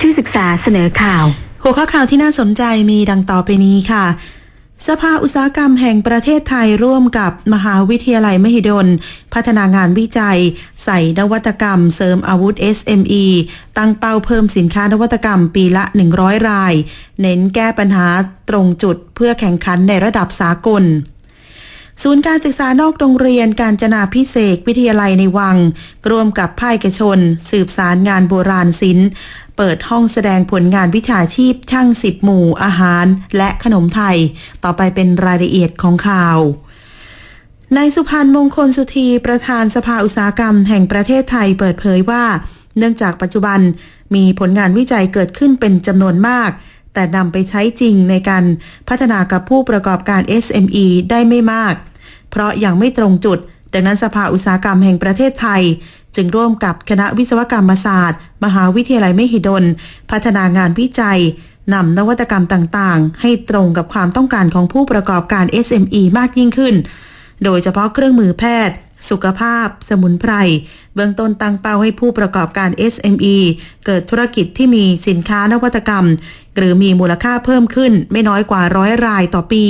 วิทยศึกษาเสนอข่าว หัวข้อข่าวที่น่าสนใจมีดังต่อไปนี้ค่ะ สภาอุตสาหกรรมแห่งประเทศไทยร่วมกับมหาวิทยาลัยมหิดล พัฒนางานวิจัย ใส่นวัตกรรม เสริมอาวุธ SME ตั้งเป้าเพิ่มสินค้านวัตกรรมปีละ 100 ราย เน้นแก้ปัญหาตรงจุดเพื่อแข่งขันในระดับสากลศูนย์การศึกษานอกโรงเรียนการจนาพิเศษวิทยาลัยในวัง ร่วมกับภาคเอกชน สืบสารงานโบราณศิลป์ เปิดห้องแสดงผลงานวิชาชีพช่างสิบหมู่อาหารและขนมไทย ต่อไปเป็นรายละเอียดของข่าวนายสุพันธ์มงคลสุธีประธานสภาอุตสาหกรรมแห่งประเทศไทยเปิดเผยว่า เนื่องจากปัจจุบันมีผลงานวิจัยเกิดขึ้นเป็นจำนวนมาก แต่นำไปใช้จริงในการพัฒนากับผู้ประกอบการ SME ได้ไม่มาก เพราะยังไม่ตรงจุด ดังนั้นสภาอุตสาหกรรมแห่งประเทศไทย จึงร่วมกับคณะวิศวกรรมศาสตร์ มหาวิทยาลัยมหิดล พัฒนางานวิจัยนำนวัตกรรมต่างๆ ให้ตรงกับความต้องการของผู้ประกอบการ SME มากยิ่งขึ้น โดยเฉพาะเครื่องมือแพทย์ สุขภาพ สมุนไพร เบื้องต้นตั้งเป้าให้ผู้ประกอบการ SME เกิดธุรกิจที่มีสินค้านวัตกรรม หรือมีมูลค่าเพิ่มขึ้นไม่น้อยกว่าร้อยรายต่อปี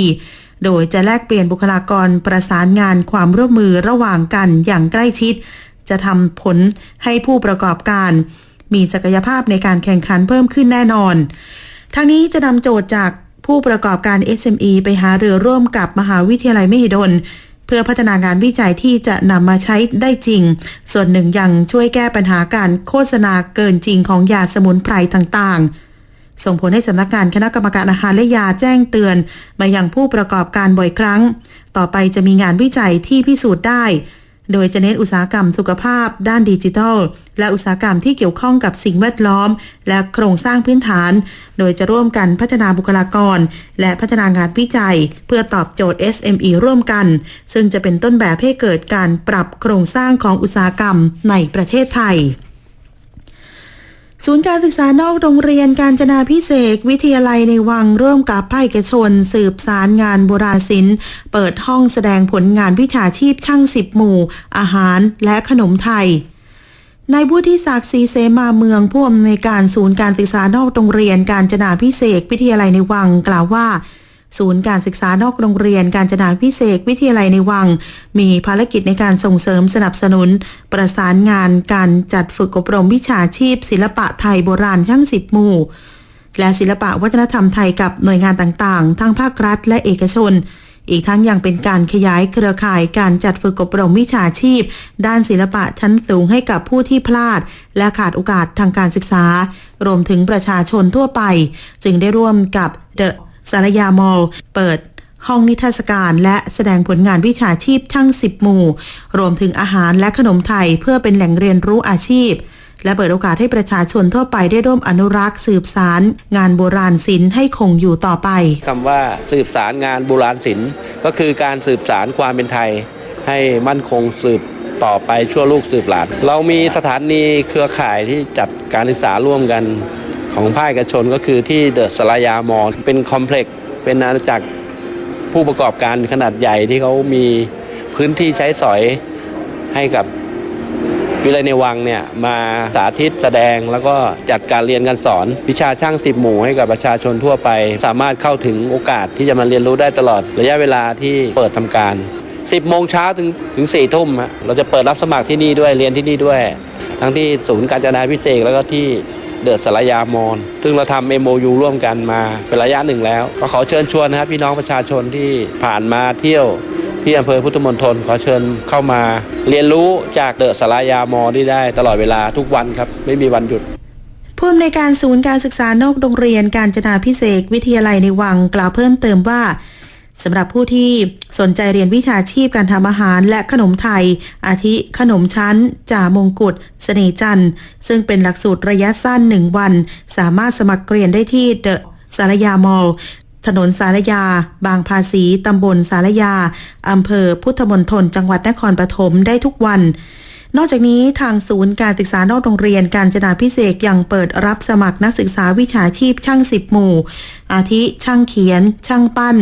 โดยจะแลกเปลี่ยนบุคลากรประสานงานความร่วมมือระหว่างกันอย่างใกล้ชิด จะทำผลให้ผู้ประกอบการ มีศักยภาพในการแข่งขันเพิ่มขึ้นแน่นอน ทั้งนี้จะนำโจทย์จากผู้ประกอบการ SME ไปหาเรือร่วมกับมหาวิทยาลัยมหิดล เพื่อพัฒนางานวิจัยที่จะนำมาใช้ได้จริง ส่วนหนึ่งยังช่วยแก้ปัญหาการโฆษณาเกินจริงของยาสมุนไพรต่างๆ ส่งผลให้สำนักงานคณะกรรมการอาหารและยาแจ้งเตือน มายังผู้ประกอบการบ่อยครั้ง ต่อไปจะมีงานวิจัยที่พิสูจน์ได้ โดยจะเน้นอุตสาหกรรมสุขภาพ ด้านดิจิทัล และอุตสาหกรรมที่เกี่ยวข้องกับสิ่งแวดล้อม และโครงสร้างพื้นฐาน โดยจะร่วมกันพัฒนาบุคลากร และพัฒนางานวิจัย เพื่อตอบโจทย์ SME ร่วมกัน ซึ่งจะเป็นต้นแบบให้เกิดการปรับโครงสร้างของอุตสาหกรรมในประเทศไทย ศูนย์การศึกษานอกโรงเรียนการจนาพิเศษ วิทยาลัยในวังร่วมกับภาคเอกชน สืบสารงานโบราณศิลป์ เปิดห้องแสดงผลงานวิชาชีพช่างสิบหมู่ อาหารและขนมไทยนายบุฒิศักดิ์ศรีเสมาเมืองผู้อำนวยการศูนย์การศึกษานอกโรงเรียนการจนาพิเศษ วิทยาลัยในวังกล่าวว่า ศูนย์การศึกษานอกโรงเรียนการจนาพิเศษวิทยาลัยในวัง มีภารกิจในการส่งเสริมสนับสนุน ประสานงานการจัดฝึกอบรมวิชาชีพ ศิลปะไทยโบราณช่างสิบหมู่ และศิลปะวัฒนธรรมไทยกับหน่วยงานต่างๆ ทั้งภาครัฐและเอกชน อีกทั้งยังเป็นการขยายเครือข่ายการจัดฝึกอบรมวิชาชีพ ด้านศิลปะชั้นสูงให้กับผู้ที่พลาด และขาดโอกาสทางการศึกษา รวมถึงประชาชนทั่วไป จึงได้ร่วมกับเดอะ สารยามอลเปิดห้องนิทรรศการและแสดงผลงานวิชาชีพช่างสิบหมู่ รวมถึงอาหารและขนมไทยเพื่อเป็นแหล่งเรียนรู้อาชีพ และเปิดโอกาสให้ประชาชนทั่วไปได้ร่วมอนุรักษ์ สืบสารงานโบราณศิลป์ให้คงอยู่ต่อไปคำว่าสืบสารงานโบราณศิลป์ก็คือการสืบสารความเป็นไทย ให้มั่นคงสืบต่อไปชั่วลูกสืบหลาน เรามีสถานีเครือข่ายที่จัดการศึกษาร่วมกัน ของภาคเอกชนก็คือที่เดอะสลายามอลเป็นคอมเพล็กซ์เป็นอาณาจักรผู้ประกอบการขนาดใหญ่ที่เขามีพื้นที่ใช้สอยให้กับวิเลยในวังเนี่ยมาสาธิตแสดงแล้วก็จัดการเรียนการสอน วิชาช่างสิบหมู่ให้กับประชาชนทั่วไป สามารถเข้าถึงโอกาสที่จะมาเรียนรู้ได้ตลอดระยะเวลาที่เปิดทำการ 10โมงเช้าถึงถึง4ทุ่มเราจะเปิดรับสมัครที่นี่ด้วยเรียนที่นี่ด้วย ทั้งที่ศูนย์การจนาพิเศษแล้วก็ที่ เดอะสารยามอนซึ่งเราทำ MOU ร่วมกันมาเป็นระยะหนึ่งแล้ว ก็ขอเชิญชวนนะครับพี่น้องประชาชนที่ผ่านมาเที่ยวที่อำเภอพุทธมณฑลขอเชิญเข้ามา เรียนรู้จากเดอะสารยามอที่ได้ตลอดเวลาทุกวันครับ ไม่มีวันหยุดผู้อำนวยการศูนย์การศึกษานอกโรงเรียนการจนาพิเศษวิทยาลัยในวังกล่าวเพิ่มเติมว่า สำหรับผู้ที่สนใจเรียนวิชาชีพการทำอาหารและขนมไทย อาทิขนมชั้น จ่ามงกุฎเสน่จันทร์ซึ่งเป็นหลักสูตรระยะสั้นหนึ่งวัน สามารถสมัครเรียนได้ที่เดอะสารยามอลถนนสารยา บางภาษีตำบลสารยาอำเภอพุทธมณฑลจังหวัดนครปฐมได้ทุกวัน นอกจากนี้ทางศูนย์การศึกษานอกโรงเรียนการจนาพิเศษยังเปิดรับสมัครนักศึกษาวิชาชีพช่างสิบหมู่ อาทิช่างเขียน ช่างปั้น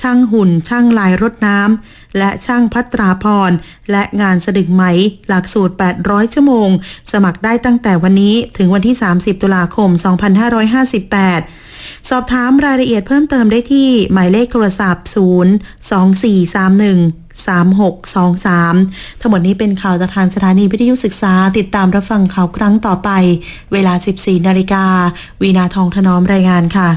ช่างหุ่น ช่างลายรดน้ำและช่างพัตราพร และงานสะดึงไหม หลักสูตร 800 ชั่วโมง สมัครได้ตั้งแต่วันนี้ถึงวันที่ 30 ตุลาคม 2558สอบถามรายละเอียดเพิ่มเติมได้ที่หมายเลขโทรศัพท์ 0 2431 3623 ทั้งหมดนี้เป็นข่าวจากทางสถานีวิทยุศึกษา ติดตามรับฟังข่าวครั้งต่อไป เวลา 14 นาฬิกา วีนาทองถนอมรายงานค่ะ